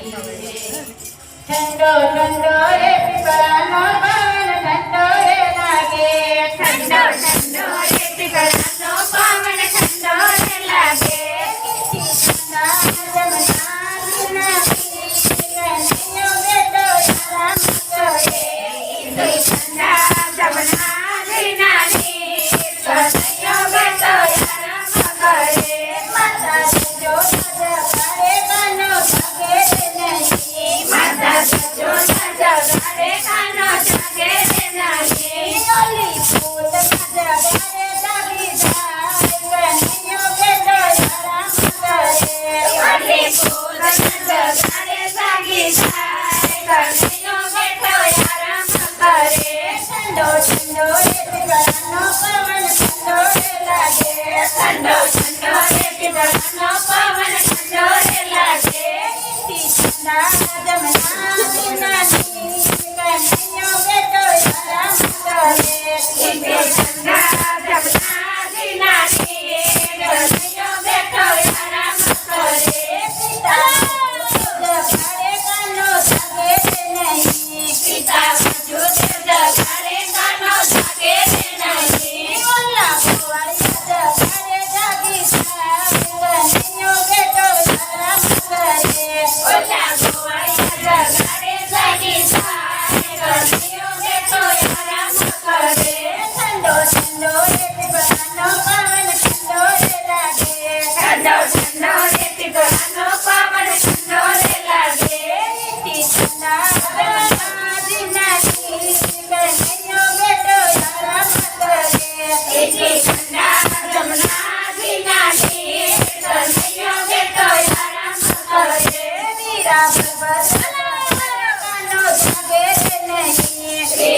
ठंडो ठंडो रे पिपरा नो पावन ठंडो रे लागे ठंडो ठंडो रे पिपरा नो पावन ठंडो रे लागे Yeah. Just, just.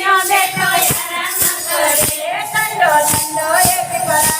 Señor, de no ir a la mano, de ir a la